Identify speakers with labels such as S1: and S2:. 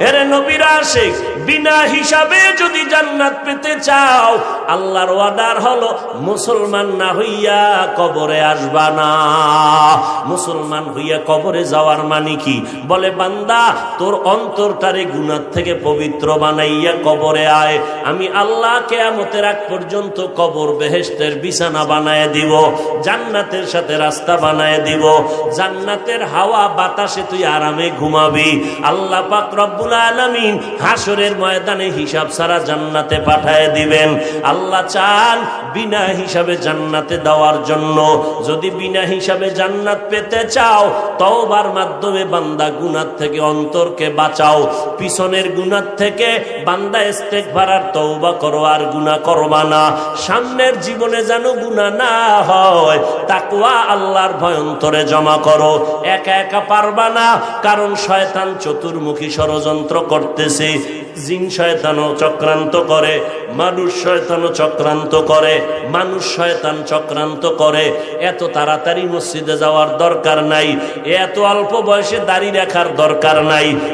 S1: এরে নবীরা শেখ বিনা হিসাবে যদি জান্নাত পেতে চাও আল্লাহর ওয়াদার হলো, মুসলমান না হইয়া কবরে আসবা না। মুসলমান হইয়া কবরে যাওয়ার মানে কি? বলে, বান্দা, তোর অন্তরটারে গুনার থেকে পবিত্র বানাইয়া কবরে আয়। আমি আল্লাহ কেয়ামতের আগ পর্যন্ত কবর বেহেস্তের বিছানা বানায় দিব, জান্নাতের সাথে রাস্তা বানায় দিব। জান্নাতের হাওয়া বাতাসে তুই আরামে ঘুমাবি। আল্লাহ পাক রব্বুল আলামিন হাসরের ময়দানে হিসাব সারা জান্নাতে পাঠায় দিবেন। আল্লাহ চান বিনা হিসাবে জান্নাতে দেওয়ার জন্য। যদি বিনা হিসাবে জান্নাত পেতে চাও, তওবার মাধ্যমে বান্দা গুনার থেকে অন্তরকে বাঁচাও। পিছনের গুনার থেকে বান্দা স্টেক ভাড়ার তওবা করো আর গুনাহ করবা না। সামনের জীবনে যেন গুনাহ না হয়, তাকওয়া আল্লাহর ভয়ন্তরে জমা করো। একা একা পারবা না, কারণ শয়তান চতুর্মুখী ষড়যন্ত্র করতেছে। জিন শয়তানও চক্রান্ত করে, মানুষ শয়তানও চক্রান্ত করে, মানুষ শয়তান চক্রান্ত করে। এত তাড়াতাড়ি মসজিদে যাওয়ার দরকার নাই, এত অল্প বয়সে দাড়ি রাখার দরকার নাই।